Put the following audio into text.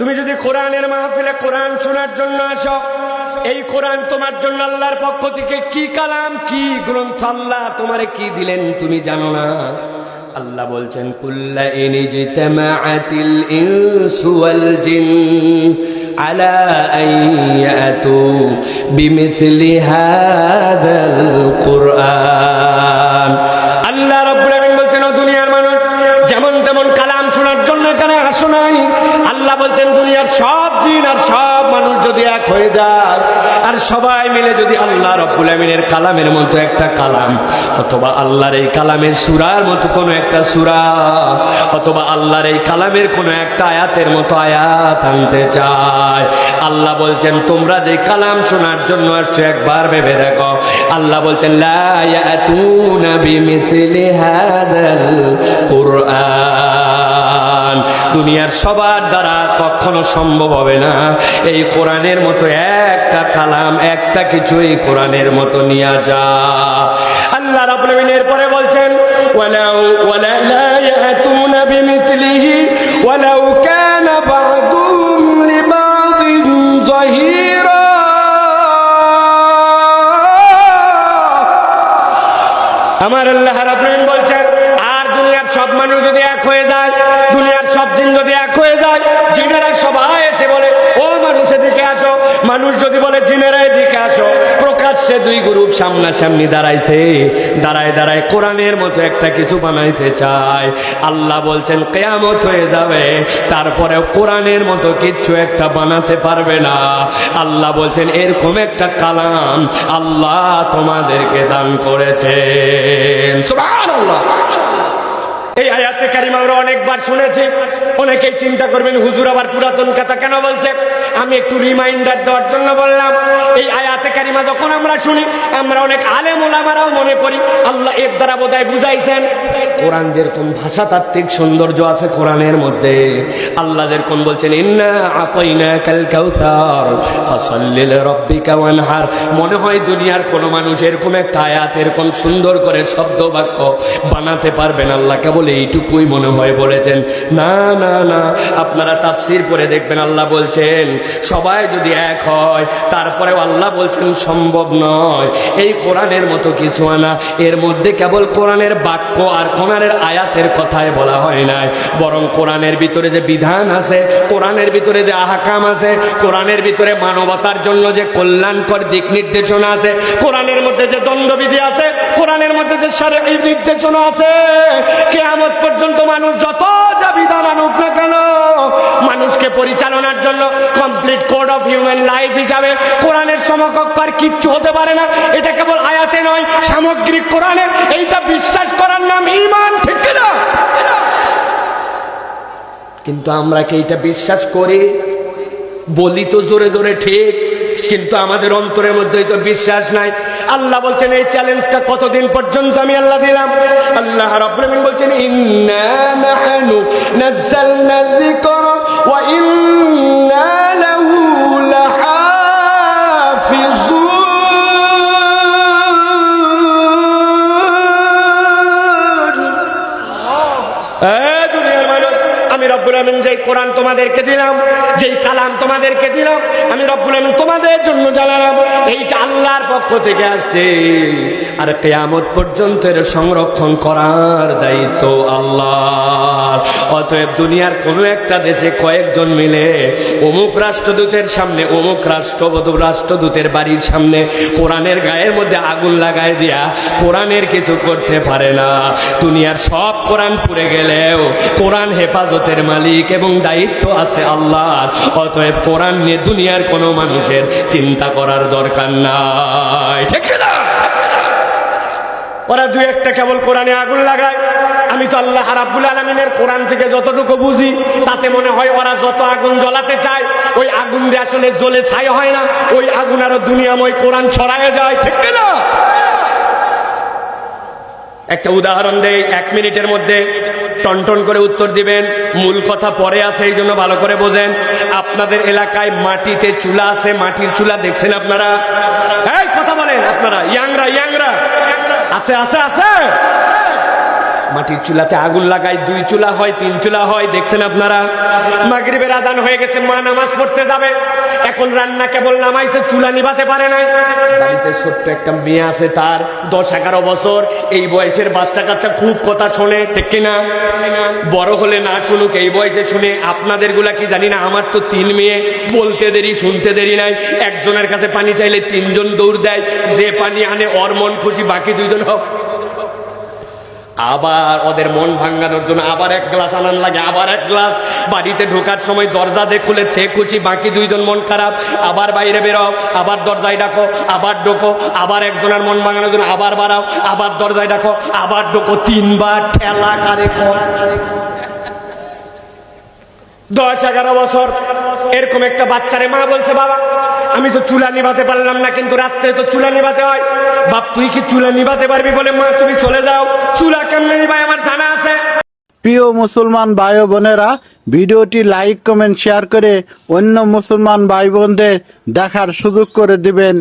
তুমি যদি কোরআনের মাহফিলে কোরআন শোনার জন্য আসো, এই কোরআন তোমার জন্য আল্লাহর পক্ষ থেকে কি কালাম, কি গ্রন্থ, আল্লাহ তোমারে কি দিলেন তুমি জানো না। আল্লাহ বলছেন, কুল্লা ইনিজতামাআতিল ইনসু ওয়াল জিন আলা আন ইয়াতু বিমিসলি হাযাল কুরআন আল্লাহ রাব্বুল আলামিন বলছেন ও দুনিয়ার মানুষ যেমন তেমন কালাম শোনার জন্য এখানে আসো নাই আল্লাহ বলছেন দুনিয়ার সব জিন আর সব মানুষ যদি এক হয়ে যায় আর সবাই মিলে যদি আল্লাহ রব্বুল আমিনের কালামের মতো একটা কালাম, অথবা আল্লাহর এই কালামের সুরার মতো কোনো একটা সুরা, অথবা আল্লাহর এই কালামের কোনো একটা আয়াতের মতো আয়াত আনতে চায়। আল্লাহ বলছেন, তোমরা যে কালাম শোনার জন্য আসছো, একবার ভেবে দেখো। আল্লাহ বলছেন, লা ইয়াতুনা বিমিথলি হাদাল কুরআন। দুনিয়ার সবার দ্বারা কখনো সম্ভব হবে না। এই কোরআনের মতো একটা কালাম, একটা কিছু এই কোরআনের মতো নিয়ে যা। আল্লাহ আলামিন এরপরে বলছেন আমার আল্লাহ বলছেন, আর দুনিয়ার সব মানুষ যদি এক হয়ে যায়, দুনিয়ার সব জিন যদি এক হয়ে যায়, জিনেরা সবাই এসে বলে, ও মানুষ এদিকে আসো। মানুষ যদি বলে, জিনেরা এদিকে আসো। প্রকাশ্যে দুই গ্রুপ সামনাসামনি দাঁড়াইছে। দাঁড়ায় দাঁড়ায় কোরআনের মতো একটা কিছু বানাইতে চায়। আল্লাহ বলছেন, কেয়ামত হয়ে যাবে তারপরে কোরআনের মতো কিচ্ছু একটা বানাতে পারবে না। আল্লাহ বলছেন, এরকম একটা কালাম আল্লাহ তোমাদেরকে দান করেছেন। সুবহানাল্লাহ। অনেকবার শুনেছি অনেকেই চিন্তা করবেন, হুজুর আবার পুরাতন কথা কেন বলছে? আমি একটু রিমাইন্ডার দেওয়ার জন্য বললাম, এই আয়াতে কারিমা যখন আমরা শুনি, আমরা অনেক আলেম ওলামারাও মনে করি, আল্লাহ এর দ্বারা বোধহয় বুঝাইছেন, কোরআন যেরকম ভাষাতাত্ত্বিক সৌন্দর্য আছে কোরআনের মধ্যে, আল্লাহ যেরকম বলছেন, ইন্না আতাইনা কাল কাউসার, ফাসাল্লিল ওয়ানহার। মনে হয় দুনিয়ার কোনো মানুষ এরকম একটা আয়াত, এরকম সুন্দর করে শব্দ বাক্য বানাতে পারবেন আল্লাহ কেবল এইটুকুই মনে হয় বলেছেন। না না আপনারা তাফসির করে দেখবেন, আল্লাহ বলছেন, সবাই যদি এক হয়, তারপরেও আল্লাহ বলছেন সম্ভব নয়। এই কোরআনের মতো কিছু আনা এর মধ্যে কেবল কোরআনের বাক্য আর কোরআনের আয়াতের কথায় বলা হয় নাই। বরং কোরআনের ভিতরে যে বিধান আছে, কোরআনের ভিতরে যে আহাকাম আছে, কোরআনের ভিতরে মানবতার জন্য যে কল্যাণকর দিক নির্দেশনা আছে, কোরআনের মধ্যে যে দণ্ডবিধি আছে, কোরআনের মধ্যে যে সারে নির্দেশনা আছে, কেয়ামত পর্যন্ত মানুষ যত যা বিধান আনুক না কেন? মানুষকে পরিচালনার জন্য complete code of human life হিসাবে কোরআনের সমকক্ষ আর কিচ্ছু হতে পারে না। এটা কেবল আয়াতে নয়, সামগ্রিক কোরআনের এইটা বিশ্বাস করার নাম ইমান ঠিক কিনা? কিন্তু আমরা কি এইটা বিশ্বাস করি? বলি তো জোরে জোরে ঠিক, কিন্তু আমাদের অন্তরের মধ্যে তো বিশ্বাস নাই। আল্লাহ বলছেন এই চ্যালেঞ্জটা কতদিন পর্যন্ত আমি আল্লাহ দিলাম? আল্লাহ রাব্বুল আলামিন বলছেন মানুষ আমি রব্বুল আমিন যেই কোরআন তোমাদেরকে দিলাম, যেই কালাম তোমাদেরকে দিলাম, আমি রব্বুল আমিন তোমাদের জন্য জানালাম এইটা আল্লাহর পক্ষ থেকে আসছে। আর কেয়ামত পর্যন্ত সংরক্ষণ করার দায়িত্ব আল্লাহ অতএব দুনিয়ার কোনো একটা দেশে কয়েকজন মিলে অমুক রাষ্ট্রদূতের সামনে, অমুক রাষ্ট্র রাষ্ট্রদূতের বাড়ির সামনে কোরআনের গায়ের মধ্যে আগুন লাগায় দিয়া কোরআনের কিছু করতে পারে না। দুনিয়ার সব কোরআন পুড়ে গেলেও কোরআন হেফাজতের মালিক এবং দায়িত্ব আছে আল্লাহর। অতএব কোরআন নিয়ে দুনিয়ার কোনো মানুষের চিন্তা করার দরকার নাই। ঠিক না ওরা দুই একটা কেবল কোরআনে আগুন লাগায়। আমি তো আল্লাহ রাব্বুল আলমিনের কোরআন থেকে যতটুকু বুঝি, তাতে মনে হয় ওরা যত আগুন জ্বলাতে চায়, ওই আগুন দিয়ে আসলে জ্বলে ছাই হয় না। ওই আগুন আরও দুনিয়াময় কোরআন ছড়ায় যায়। ঠিক না একটা উদাহরণ দেয় এক মিনিটের মধ্যে টনটন করে উত্তর দিবেন। মূল কথা পরে আছে, এই জন্য ভালো করে বোঝেন। আপনাদের এলাকায় মাটিতে চুলা আছে, মাটির চুলা দেখছেন আপনারা? এই, কথা বলেন আপনারা। ইয়াংরা ইয়াংরা। আছে আছে আছে। মাটির চুলাতে আগুন লাগাই দুই চুলা হয়, তিন চুলা হয়, দেখছেন আপনারা? মাগরিবের আদান হয়ে গেছে, মা নামাজ পড়তে যাবে। এখন রান্না কেবল নামাইছে, চুলা নিভাতে পারে নাই। বাড়িতে ছোট্ট একটা মেয়ে আছে তার, দশ এগারো বছর। এই বয়সের বাচ্চা কাচ্চা খুব কথা শোনে, ঠিক কিনা? বড় হলে না শুনুক, এই বয়সে শুনে আপনাদেরগুলা কি জানি না, আমার তো তিন মেয়ে, বলতে দেরি, শুনতে দেরি নাই। একজনের কাছে পানি চাইলে তিনজন দৌড় দেয়, যে পানি আনে, ওর মন খুশি, বাকি দুইজন হোক আবার ওদের মন ভাঙানোর জন্য আবার এক গ্লাস আনান লাগে, আবার এক গ্লাস। বাড়িতে ঢোকার সময় দরজা দিয়ে খুলে থে খুশি বাকি দুইজন মন খারাপ। আবার বাইরে বেরো, আবার দরজায় ডাকো, আবার ডোকো, আবার একজনের মন ভাঙানোর জন্য আবার বাড়াও, আবার দরজায় ডাকো, আবার ডোকো, তিনবার ঠেলা কর দশ, এগারো বছর, এরকম একটা বাচ্চারে মা বলছে, বাবা, আমি তো চুলা নিভাতে পারলাম না, কিন্তু রাত্রে তো চুলা নিভাতে হয়। বাপ, তুই কি চুলা নিভাতে পারবি বলে মা তুমি চলে যাও? চুলা কেমনে নিবাই আমার জানা আছে। প্রিয় মুসলমান ভাই বোনেরা, ভিডিওটি লাইক, কমেন্ট, শেয়ার করে অন্য মুসলমান ভাই বোনদের দেখার সুযোগ করে দিবেন।